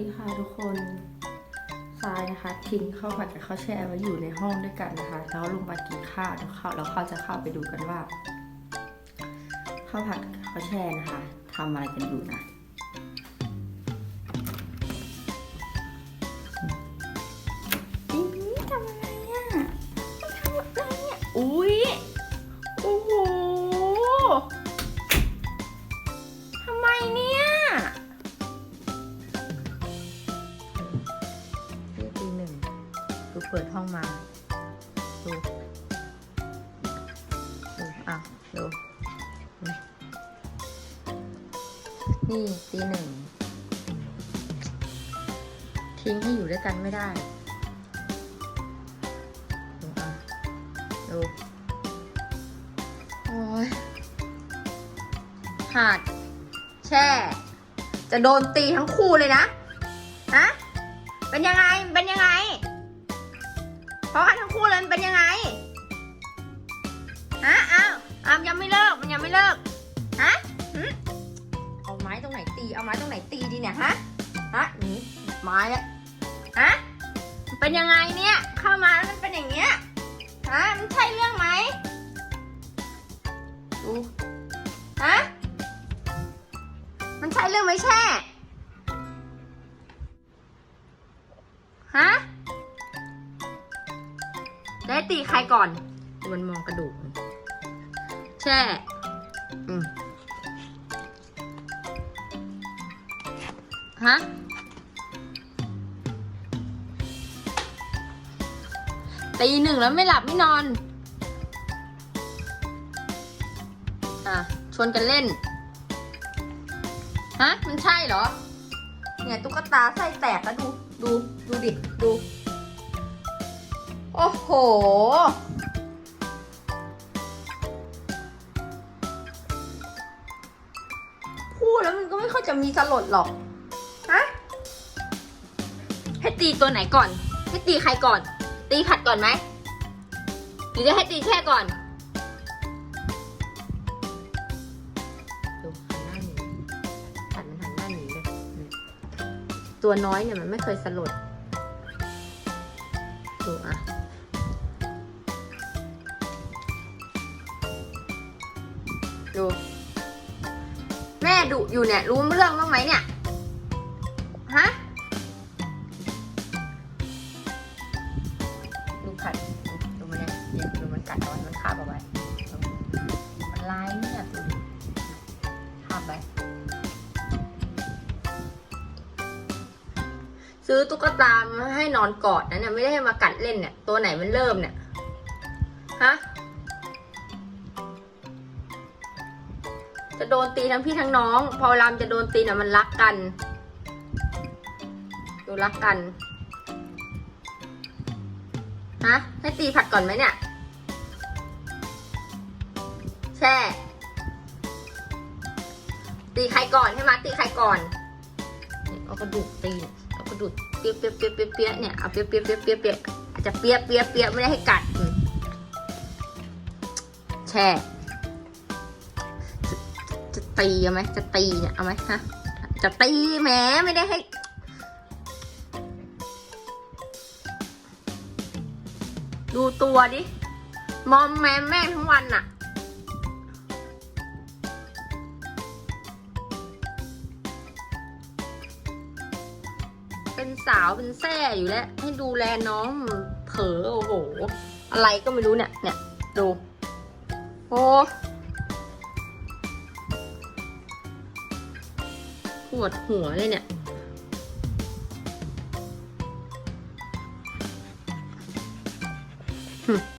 ดีค่ะทุกคนทรายนะคะทิ้งข้าวผัดกับข้าวแช่ไว้อยู่ในห้องด้วยกันนะคะ แล้วลงมากินข้าวแล้วเขาแล้วข้าจะเข้าไปดูกันว่าข้าวผัดข้าวแช่นะคะทำอะไรกันอยู่นะูเปิดห้องมา ดูดูอะดูนี่นี่ตีหนึ่ง ทิ้งให้อยู่ด้วยกันไม่ได้ ดูอะดูโอ้ยหาด แช่ จะโดนตีทั้งคู่เลยนะ ฮะ เป็นยังไง เป็นยังไง เพราะกันทั้งคู่เลยมันเป็นยังไง ฮะอ้าวอ้าวยังไม่เลิก มันยังไม่เลิก ฮะหึเอาไม้ตรงไหนตี เอาไม้ตรงไหนตีดีเนี่ยฮะ ฮะนี่ไม้อะฮะมันเป็นยังไงเนี่ย เข้ามาแล้วมันเป็นอย่างเงี้ย ฮะ มันใช่เรื่องไหมดูฮะ มันใช่เรื่องไหมแช่ ฮะ ตีใครก่อน มันมองกระดูก แช่อืมฮะตีหนึ่งแล้วไม่หลับไม่นอน อะ ชวนกันเล่น ฮะ มันใช่เหรอ เนี่ยตุ๊กตาไส้แตกแล้วดู ดู ดูดิ ดู โอ้โห พูดแล้วมันก็ไม่ค่อยจะมีสลดหรอก ฮะ ให้ตีตัวไหนก่อน ให้ตีใครก่อน ตีผัดก่อนไหม หรือจะให้ตีแค่ก่อนดูหันหน้าหนีผัดมันหันหน้าหนีเลย ตัวน้อยเนี่ยมันไม่เคยสลดดูอะ ดูแม่ดุอยู่เนี่ย รู้เรื่องบ้างไหมเนี่ย ฮะ ดูขัด ดูมันเนี่ยเนี่ยดูมันกัดเอาไว้มันคาบเอาไว้ มันลายเนี่ยคาบไว้ซื้อตุ๊กตามาให้นอนกอดนะเนี่ย ไม่ได้ให้มากัดเล่นเนี่ย ตัวไหนมันเริ่มเนี่ย ฮะ จะโดนตีทั้งพี่ทั้งน้อง พอเวลามจะโดนตีน่ะมันรักกันดูรักกันฮะให้ตีผัดก่อนไหมเนี่ย แช่ ตีใครก่อนใช่ไหมตีใครก่อน เอากระดูกตีเอากระดูกเปียกเปียกเปียกเปียกเปียกเนี่ยเอาเปียกเปียกเปียกเปียกเปียกอาจจะเปียกเปียกเปียกไม่ได้ให้กัดแช่ จะตีเอาไหมจะตีเนี่ยเอาไหมฮะจะตีแหมไม่ได้ให้ดูตัวดิ มอมแมมแม่งทั้งวันน่ะ เป็นสาวเป็นแส่อยู่แล้ว ให้ดูแลน้องเผลอโอ้โห อะไรก็ไม่รู้เนี่ย เนี่ย ดู โอ้ ปวดหัวเลยเนี่ย